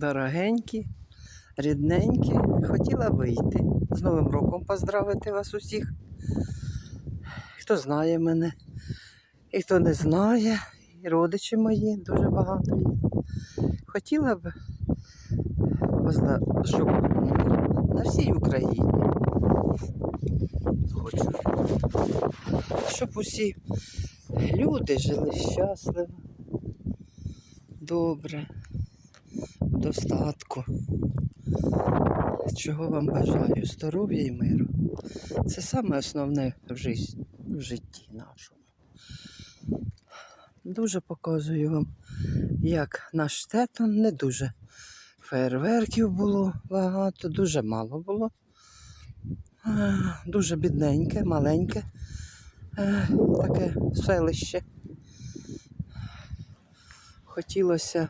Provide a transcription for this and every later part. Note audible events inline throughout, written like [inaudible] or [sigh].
Дорогенькі, рідненькі. Хотіла вийти. З Новим роком поздравити вас усіх. Хто знає мене, і хто не знає, і родичі мої дуже багато їх. Хотіла б, щоб на всій Україні. Хочу. Щоб усі люди жили щасливо, добре, достатку. Чого вам бажаю? Здоров'я і миру. Це саме основне в житті, в житті нашому. Дуже показую вам, як наш Штетон не дуже. Фейерверків було багато, дуже мало було. Дуже бідненьке, маленьке е, таке селище. Хотілося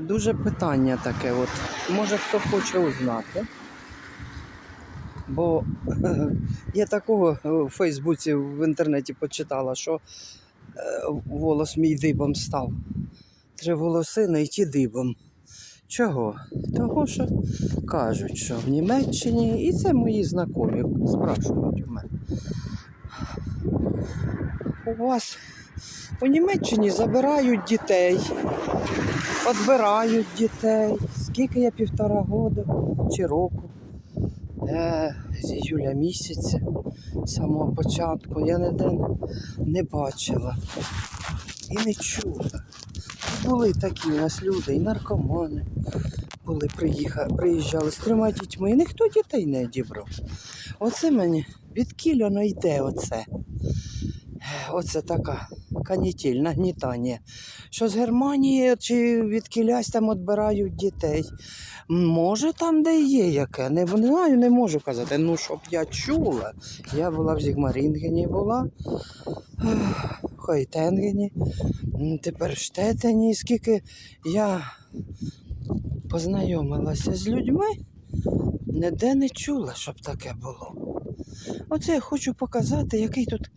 дуже питання таке, от. Може хто хоче узнати. Бо [laughs] я такого в Фейсбуці в інтернеті почитала, що е, волос мій дибом став. Три волосини і ті дибом. Чого? Того, що кажуть, що в Німеччині, і це мої знайомі спрашують у мене. У вас у Німеччині забирають дітей, відбирають дітей. Скільки я півтора года чи року. Е, з іюля місяця, з самого початку, я ніде не бачила і не чула. Були такі у нас люди, і наркомани були, приїхали, приїжджали з трьома дітьми, і ніхто дітей не одібрав. Оце мені відкіляно йде оце. Оце така канітіль, нагнітання. Що з Германії чи від кілясь там відбирають дітей. Може, там, де є яке. Не знаю, не можу казати. Ну, щоб я чула. Я була в Зігмарінгені, була, в Хойтенгені, тепер Штетені. Скільки я познайомилася з людьми, ніде не чула, щоб таке було. Оце я хочу показати, який тут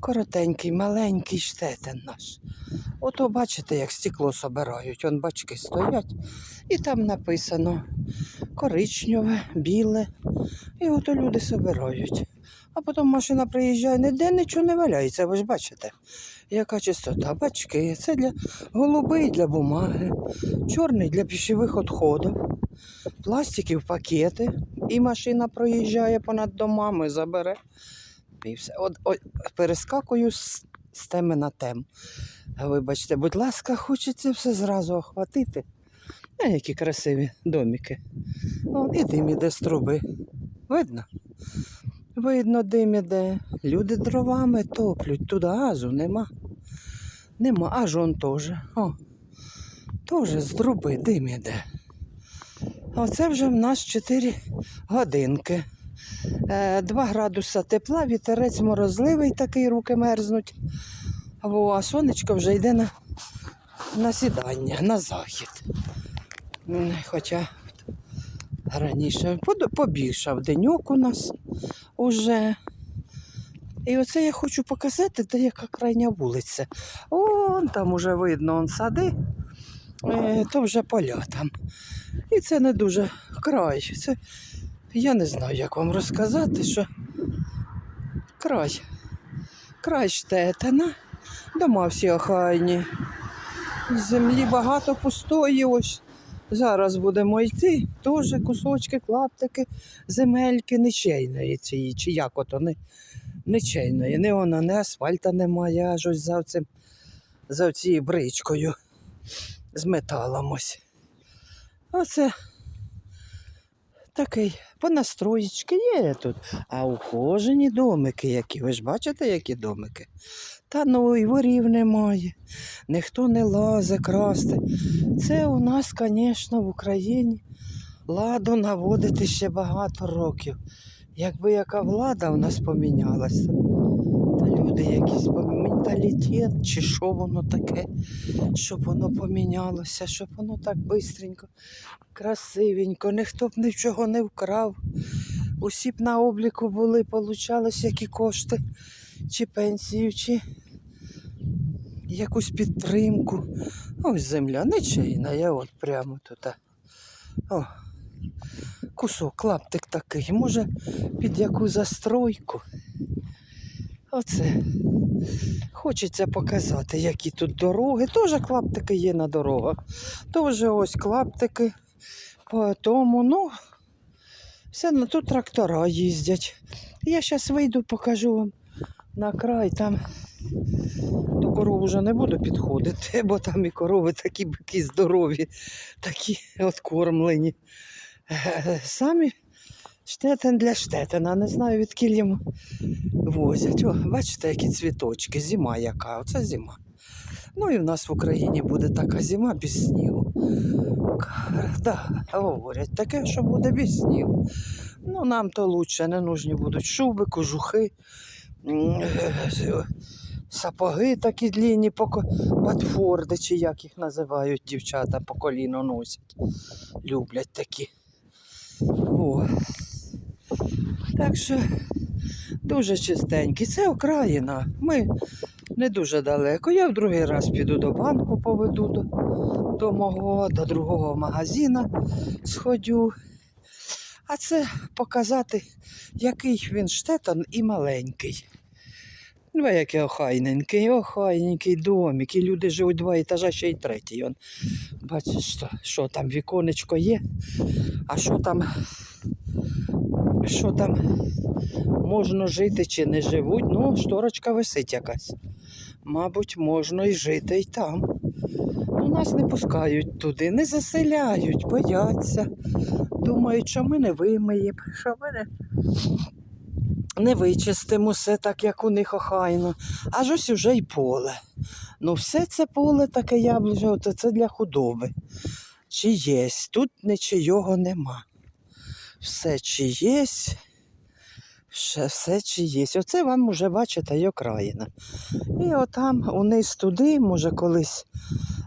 коротенький, маленький штетен наш. Ото бачите, як стекло собирають, он бачки стоять, і там написано коричневе, біле. І ото люди собирають. А потім машина приїжджає, ніде нічого не валяється, ви ж бачите, яка чистота. Бачки, це для голубий для бумаги, чорний для пішових відходів, пластиків пакети, і машина проїжджає понад домами, забере. І все. От, от перескакую з, з теми на тему. Вибачте, будь ласка, хочеться все зразу охватити. А які красиві домики. О, і дим іде з труби. Видно? Видно, дим іде. Люди дровами топлють, туди газу нема. Нема, аж он теж. О, теж з труби дим іде. Оце вже в нас 4 годинки. 2 градуса тепла, вітерець морозливий, такий руки мерзнуть. А сонечко вже йде на, на сідання, на захід. Хоча раніше побільшав деньок у нас уже. І оце я хочу показати, де яка крайня вулиця. О, там уже видно он сади, е, то вже поля там. І це не дуже край. Це я не знаю, як вам розказати, що край. Край штетина, дома всі охайні. Землі багато пустої. Ось зараз будемо йти. Теж кусочки, клаптики, земельки нічейної цієї, чи як ото не, нічейної. Не вона, не асфальта немає, аж ось за цим, за цією бричкою з металом ось. Оце такий понастроєчки є тут. А ухожені домики які. Ви ж бачите, які домики? Та ну і ворів немає. Ніхто не лазе красти. Це у нас, звісно, в Україні ладу наводити ще багато років. Якби яка влада у нас помінялася. Та люди якісь помі- менталітет, чи що воно таке, щоб воно помінялося, щоб воно так бистренько красивенько, ніхто б нічого не вкрав. Усі б на обліку були, получалось які кошти, чи пенсію, чи якусь підтримку. Ось земля нечайна, я от прямо тут. О, кусок, клаптик такий. Може, під яку застройку. Оце. Хочеться показати, які тут дороги. Теж клаптики є на дорогах. Теж ось клаптики. По тому, ну, все на тут трактора їздять. Я зараз вийду, покажу вам на край. Там до коров вже не буду підходити, бо там і корови такі бики здорові, такі [laughs] откормлені. Е, Самі штетен для штетена. Не знаю, від йому возять. О, бачите, які цвіточки, зима яка. Оце зима. Ну і в нас в Україні буде така зима без снігу. Да, говорять, таке, що буде без снігу. Ну, нам то лучше, не нужні будуть шуби, кожухи, сапоги такі длінні, батфорди, чи як їх називають дівчата, по коліно носять. Люблять такі. О. Так що дуже чистенькі. Це Україна. Ми не дуже далеко. Я в другий раз піду до банку, поведу до, до мого, до другого магазина сходю. А це показати, який він штетон і маленький. Ну, який охайненький, охайненький домик. І люди живуть два етажа, ще й третій. Бачиш, що, що там віконечко є, а що там, що там можна жити чи не живуть. Ну, шторочка висить якась. Мабуть, можна і жити і там. Ну, нас не пускають туди, не заселяють, бояться. Думають, що ми не вимиємо, що ми не, не вичистимо все так, як у них охайно. Аж ось уже й поле. Ну, все це поле таке яблуче, оце це для худоби. Чи єсь? Тут нічого нема. Все чи єсь, все, чи єсь. Оце вам уже бачите й окраїна. І отам униз туди, може, колись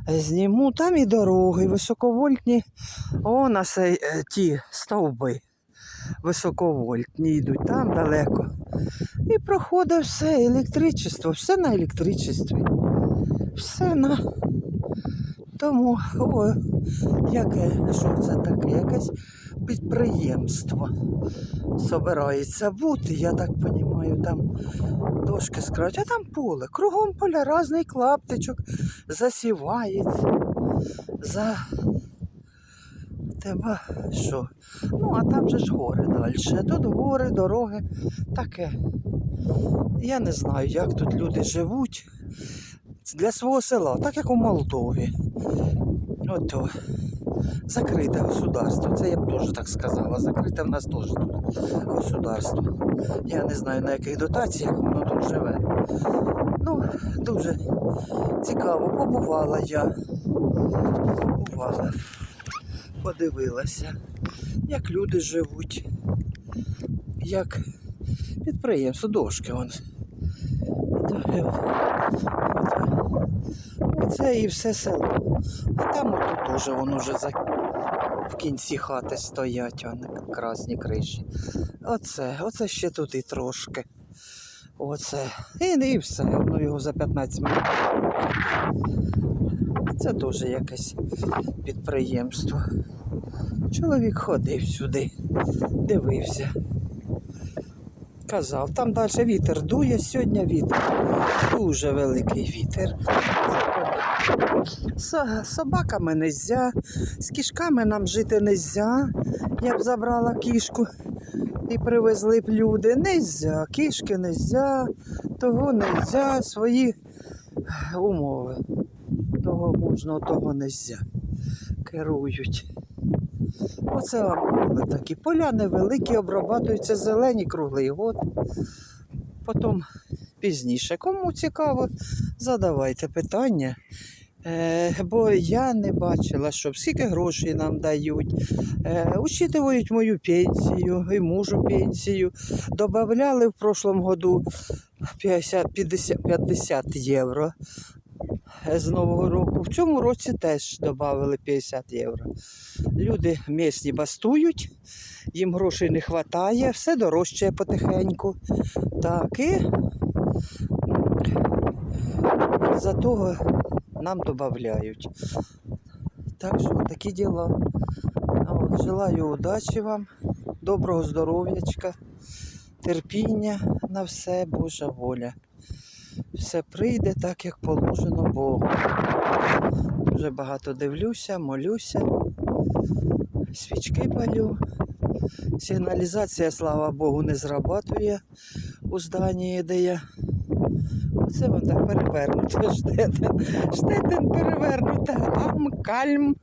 е, зніму. Там і дороги, високовольтні. О, на сей, е, ті стовби високовольтні йдуть там далеко. І проходить все, електричество, все на електричестві. Все на. Тому, о, яке, що це таке? Якесь підприємство собирається бути, я так розумію, там дошки скроють, а там поле. Кругом поля різний клаптичок засівається. За тебе що? Ну, а там же ж гори далі. Тут гори, дороги, таке. Я не знаю, як тут люди живуть для свого села, так як у Молдові. Ото. Закрите государство. Це я б теж так сказала. Закрите в нас теж тут государство. Я не знаю на яких дотаціях воно тут живе. Ну, дуже цікаво, побувала я. Побувала. Подивилася, як люди живуть, як підприємство, дошки вон. Оце і все село. А там отут теж воно вже за... в кінці хати стоять, вони красні криші. Оце, оце ще тут і трошки. Оце. І, і все, воно його за 15 минут. Це теж якесь підприємство. Чоловік ходив сюди, дивився. Казав, там далі вітер дує, сьогодні вітер. Дуже великий вітер. З собаками не можна, з кішками нам жити не можна. Я б забрала кішку і привезли б люди. Нельзя, кішки не можна, того не можна, свої умови. Того можна, того не можна. Керують. Оце вам такі поля невеликі, обрабатуються зелені круглий год. Потім пізніше. Кому цікаво, задавайте питання. Е, бо я не бачила, щоб скільки грошей нам дають. Е, учитывають мою пенсію і мужу пенсію. Добавляли в прошлом году 50, 50, 50 євро з Нового року. В цьому році теж додали 50 євро. Люди місні бастують, їм грошей не вистачає, все дорожчає потихеньку. Так, і за того нам додають. Так що такі діла. Желаю удачі вам, доброго здоров'ячка, терпіння на все, Божа воля. Все прийде так, як положено Богу. Дуже багато дивлюся, молюся, свічки палю. Сигналізація, слава Богу, не зрабатує у зданні, де я. Оце вам так перевернуто. [laughs] Штетен. Штетен перевернута. Ам кальм.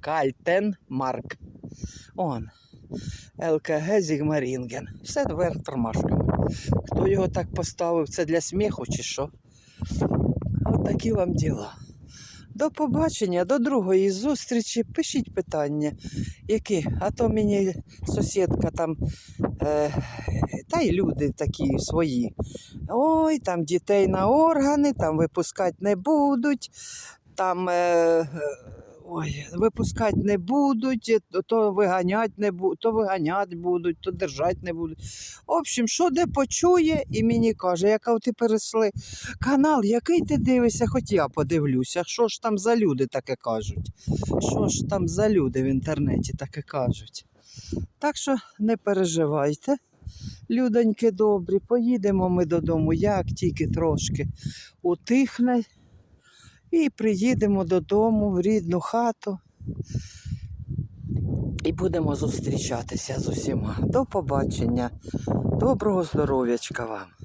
Кальтен Марк. Он. ЛКГ Зігмарінген. Все вверх тормашками. Хто його так поставив, це для сміху чи що? От такі вам діла. До побачення, до другої зустрічі. Пишіть питання, які. А то мені сусідка там, е, та й люди такі свої. Ой, там дітей на органи, там випускати не будуть, там е, ой, випускати не будуть, то- виганять не будуть, то виганять будуть, то держати не будуть. В общем, що де почує, і мені каже, яка ти пересли канал, який ти дивишся, хоч я подивлюся, що ж там за люди таке кажуть. Що ж там за люди в інтернеті таке кажуть. Так що не переживайте. Людоньки добрі, поїдемо ми додому, як тільки трошки утихне. І приїдемо додому в рідну хату. І будемо зустрічатися з усіма. До побачення. Доброго здоров'ячка вам.